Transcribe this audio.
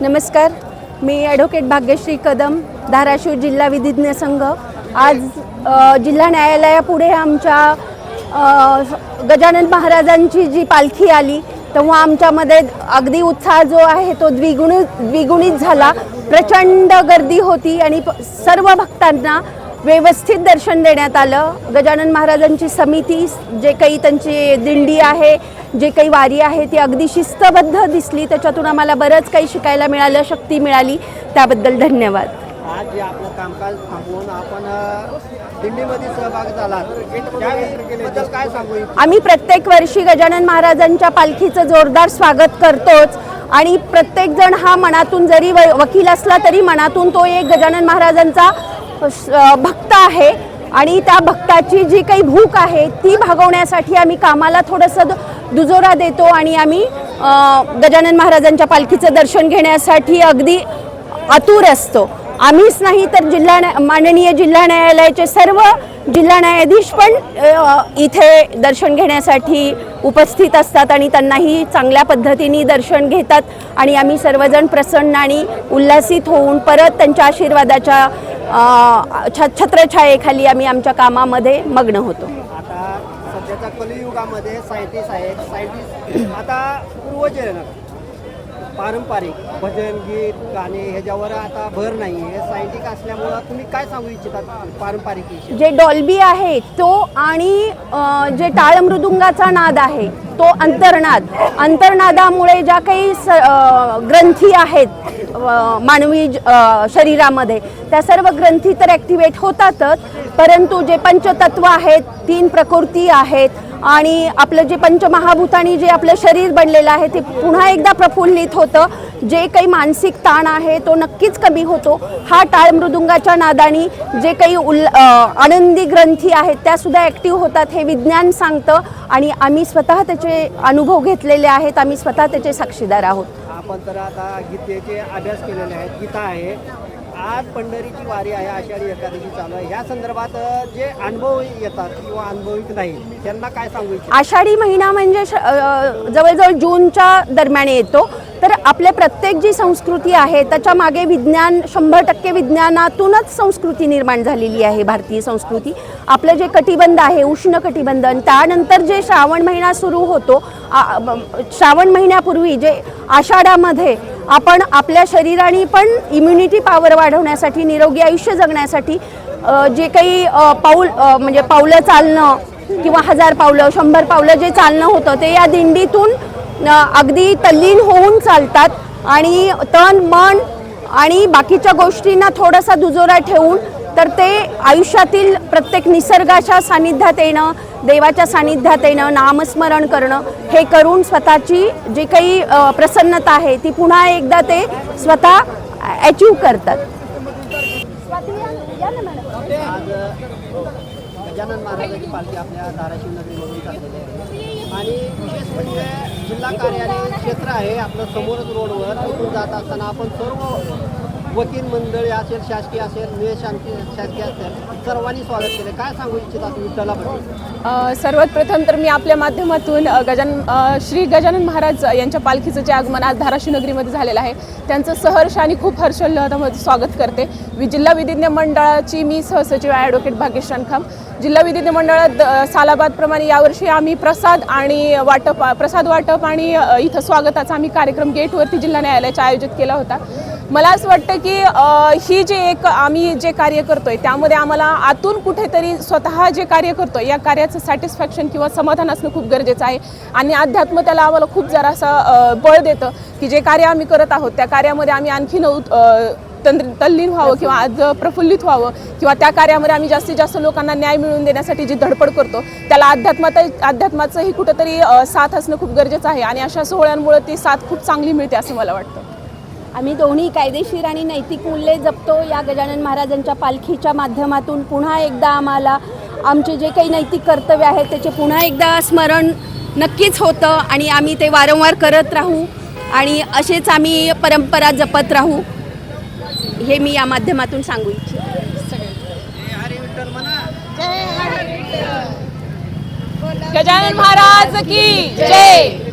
नमस्कार. मी ॲडव्होकेट भाग्यश्री कदम धाराशिव जिल्हा विधिज्ञ संघ. आज जिल्हा न्यायालयापुढे आमच्या गजानन महाराजांची जी पालखी आली तेव्हा आमच्यामध्ये अगदी उत्साह जो आहे तो द्विगुणित द्विगुणित झाला. प्रचंड गर्दी होती आणि प- सर्व भक्तांना व्यवस्थित दर्शन देण्यात आलं. गजानन महाराजांची समिती जे काही त्यांची दिंडी आहे जे काही वारी आहे ती अगदी शिस्तबद्ध दिसली. त्याच्यातून आम्हाला बरंच काही शिकायला मिळालं शक्ती मिळाली. त्याबद्दल धन्यवाद. आज जे आपलं कामकाज थांबवून आपण दिंडीमध्ये सहभाग झाला काय सांगू? आम्ही प्रत्येक वर्षी गजानन महाराजांच्या पालखीचं जोरदार स्वागत करतोच. आणि प्रत्येकजण हा मनातून जरी व- वकील असला तरी मनातून तो एक गजानन महाराजांचा भक्त आहे आणि त्या भक्ताची जी काही भूक आहे ती भागवण्यासाठी आम्ही कामाला थोडंसं दु- दुजोरा देतो आणि आम्ही गजानन महाराजांच्या पालखीचं दर्शन घेण्यासाठी अगदी आतुर असतो. आम्हीच नाही तर जिल्हा न्या- माननीय जिल्हा न्यायालयाचे सर्व जिल्हा न्यायाधीश पण इथे दर्शन घेण्यासाठी उपस्थित असतात आणि त्यांनाही चांगल्या पद्धतीने दर्शन घेतात आणि आम्ही सर्वजण प्रसन्न आणि उल्हासित होऊन परत त्यांच्या आशीर्वादाच्या छ छत्रछायेखाली आम्ही आमच्या कामामध्ये मग्न होतो. आता सध्याच्या कलियुगामध्ये सायंटिस्ट आहेत. सायंटिस्ट आता पूर्वजन पारंपरिक भजन गीत गाणे ह्याच्यावर आता भर नाही आहे सायंटिस्ट असल्यामुळं तुम्ही काय सांगू इच्छिता पारंपरिक जे डॉल्बी आहे तो आणि जे टाळ मृदुंगाचा नाद आहे तो अंतर्नाद. अंतर्नादामुळे ज्या काही ग्रंथी आहेत मानवी ज- शरीरामध्ये. त्या सर्व ग्रंथी तर ॲक्टिवेट होतातच परंतु जे पंचतत्व आहेत तीन प्रकृती आहेत आणि आपलं जे पंचमहाभूतानी जे आपलं शरीर बनलेलं आहे ते पुन्हा एकदा प्रफुल्लित होतं. जे काही मानसिक ताण आहे तो नक्कीच कमी होतो. हा टाळ मृदुंगाच्या नादानी जे काही उल्ल आनंदी ग्रंथी आहेत त्यासुद्धा ॲक्टिव्ह होतात हे विज्ञान सांगतं. आणि आम्ही स्वतः त्याचे अनुभव घेतलेले आहेत आम्ही स्वतः त्याचे साक्षीदार आहोत. आपण तर आता गीतेचे अभ्यास केलेले आहेत. गीता आहे. आज पंढरीची वारी आहे आषाढी एकादशी चालू आहे. ह्या संदर्भात जे अनुभव येतात किंवा अनुभवित नाही त्यांना काय सांगू आषाढी महिना म्हणजे श- जवळजवळ जूनच्या दरम्यान येतो. तर आपल्या प्रत्येक जी संस्कृती आहे त्याच्यामागे विज्ञान शंभर टक्के विज्ञानातूनच संस्कृती निर्माण झालेली आहे भारतीय संस्कृती. आपलं जे कटिबंध आहे उष्ण कटिबंधन त्यानंतर जे श्रावण महिना सुरू होतो श्रावण महिन्यापूर्वी जे आषाढामध्ये आपण आपल्या शरीराने पण इम्युनिटी पॉवर वाढवण्यासाठी निरोगी आयुष्य जगण्यासाठी जे काही पाऊल म्हणजे पावलं चालणं किंवा हजार पावलं शंभर पावलं जे चालणं होतं ते या दिंडीतून अगदी तल्लीन होऊन चालतात आणि तन मन आणि बाकीच्या गोष्टींना थोडासा दुजोरा ठेवून तर ते आयुष्यातील प्रत्येक निसर्गाच्या सानिध्यात येणं देवाच्या सानिध्यात येणं नामस्मरण करणं हे करून स्वतःची जी काही प्रसन्नता आहे ती पुन्हा एकदा ते स्वतः अचीव करतात. गजानन महाराजांची पालखी आपल्या धाराशिव नगरीमधून चाललेली आहे. आणि विशेष म्हणजे जिल्हा कार्यालय क्षेत्र आहे आपलं समोरच रोडवर तिथून जात असताना आपण सर्व वकील मंडळी असेल शासकीय असेल निशासकीय शासकीय असेल सर्वांनी स्वागत केले. काय सांगू इच्छिता तुम्ही विठ्ठलाबद्दल सर्वात प्रथम तर मी आपल्या माध्यमातून गजानन श्री गजानन महाराज यांच्या पालखीचं जे आगमन आज धाराशिव नगरीमध्ये झालेलं आहे त्यांचं सहर्ष आणि खूप हर्षोल्लासामध्ये स्वागत करते. जिल्हा विधिज्ञ मंडळाची मी सहसचिव ॲडव्होकेट भाग्येश रणखाम जिल्हा विधी मंडळात सालाबादप्रमाणे यावर्षी आम्ही प्रसाद आणि वाटप प्रसाद वाटप आणि इथं स्वागताचा आम्ही कार्यक्रम गेटवरती जिल्हा न्यायालयाचा आयोजित केला होता. मला असं वाटतं की ही जे एक आम्ही जे कार्य करतोय त्यामध्ये आम्हाला आतून कुठेतरी स्वतः जे कार्य करतोय या कार्याचं सॅटिस्फॅक्शन किंवा समाधान असणं खूप गरजेचं आहे. आणि अध्यात्म त्याला आम्हाला खूप जरासा बळ देतं की जे कार्य आम्ही करत आहोत त्या कार्यामध्ये आम्ही आणखीन उत- तंत्र तल्लीन व्हावं किंवा आज प्रफुल्लित व्हावं किंवा त्या कार्यामध्ये आम्ही जास्तीत जास्त लोकांना न्याय मिळवून देण्यासाठी जी धडपड करतो त्याला अध्यात्मात अध्यात्माचंही कुठंतरी साथ असणं खूप गरजेचं आहे आणि अशा सोहळ्यांमुळे ती साथ खूप चांगली मिळते असं मला वाटतं. आम्ही दोन्ही कायदेशीर आणि नैतिक मूल्ये जपतो. या गजानन महाराजांच्या पालखीच्या माध्यमातून पुन्हा एकदा आम्हाला आमचे जे काही नैतिक कर्तव्य आहेत त्याचे पुन्हा एकदा स्मरण नक्कीच होतं आणि आम्ही ते वारंवार करत राहू आणि असेच आम्ही परंपरा जपत राहू. हे मी या माध्यमातून सांगू इच्छिते. गजानन महाराज की जय.